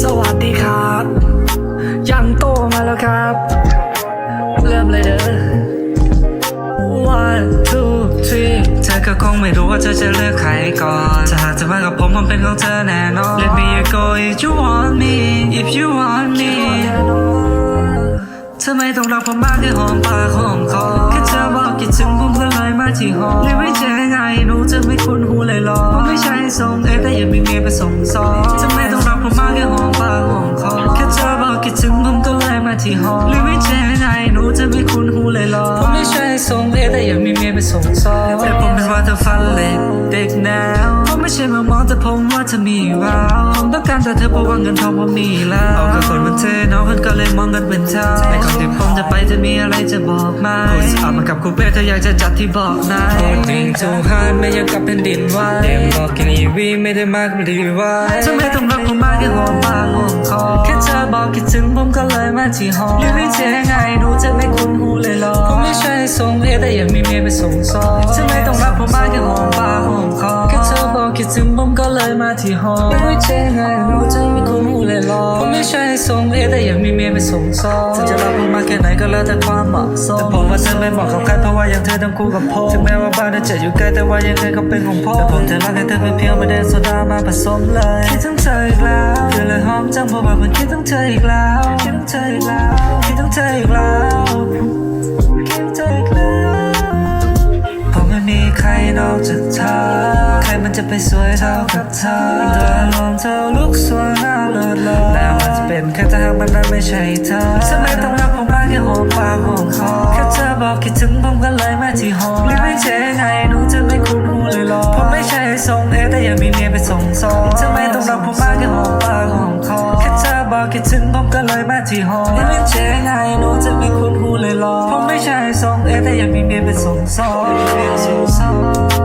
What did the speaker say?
สวัสดีครับ ยังโตมาแล้วครับ เริ่มเลยเด้อ one two three เธอก็คงไม่รู้ว่าเธอจะเลือกใครก่อนจะหากจะมากับผมมันเป็นของเธอแน่นอน Let me go if you want me if you want me เธอไม่ต้องรักผมมากแค่หอมปากหอมคอแค่เธอบอกคิดถึงผมก็เลยมาที่หอหรือไม่เจอไงหนูจะไม่คุ้นหูเลยหรอ ไม่ใช่ทรงเอแต่ยังมีเมียไปส่งซ้อง ไม่เจอไงหนูจะไม่คุ้นหูเลยหรอผมไม่ใช่ทรงเอแต่ยังมีเมียไปส่งซองแต่ผมเป็นว่าเธอฟันเล็กเด็กแนวผมไม่ใช่มามองแต่ผมว่าเธอมีแววผมต้องการแต่เธอเพราะว่าเงินทองผมมีแล้วเอากับคนมันเธอน้องคนก็เลยมองกันเป็นเท่าในก่อนที่ผมจะไปจะมีอะไรจะบอกไหมพูดออกมากับคูเป้เธออยากจะจัดที่บอกนายดิ่งจูฮานไม่ยังกับเป็นดินไหวเต็มบอกกินอีวีไม่ได้มากกับรีไวเธอไม่ต้องรักผมมากแค่หอมปากหอมคอแค่เธอบอกคิดถึงผมก็เลยมาที่หอหรือไม่เจอไงดูจะไม่คุ้นหูเลยหรอผมไม่ใช่ทรงเอแต่ยังมีเมียไปส่งซองเธอไม่ต้องรักผมมากแค่หอมปากหอมคอแค่เธอบอกคิดถึงผมก็เลยมาที่หอหรือไม่เจอไงดูจะไม่คุ้นหูเลยหรอผมไม่ใช่ทรงเอแต่ยังมีเมียไปส่งซองเธอจะรักผมมากแค่ไหนก็แล้วแต่ความเหมาะสมแต่ผมว่าเธอไม่เหมาะกับใครเพราะว่ายังเธอต้องคู่กับผมถึงแม้ว่าบ้านเธอจะอยู่ไกลแต่ว่ายังไงก็เป็นของผมแต่ผมจะรักให้เธอเป็นเพียงไม่ได้โซดามาผสมเลยคิดถึงเธออีกแล้วเธอเลยหอมจังเพราะว่ามันคิดถึงเธออีกแล้วคิดถึงเธออีกแล้วคิดถึง เธออีกแล้วคิดเธออีกแล้วเพราะไม่มีใครนอกจากเธอ ใครมันจะไปสวยเท่ากับเธอโดยรวมเธอลุกสวยน่าเลิศเลยแต่ว่าจะเป็นแค่ถ้าหากมันนั้นไม่ใช่เธอทำไมต้องรักผมมากแค่หอมปากหอมคอแค่เธอบอกคิดถึงผมก็เลยมาที่หอหรือไม่ใช่ไงหนูจะไม่คุ้นหูเลยหรอผมไม่ใช่ทรงเอแต่ยังมีเมียไปส่งซองทำไมต้องรักผมมากแค่หอมปากหอมคอแค่เธอ บอกคิดถึงผมก็เลยมาที่หอไม่เป็นใช่ไงหนูจะไม่คุ้นหูเลยหรอผมไม่ใช่ทรงเอแต่ยังมีเมียเปส่งซองเมียส่งซอง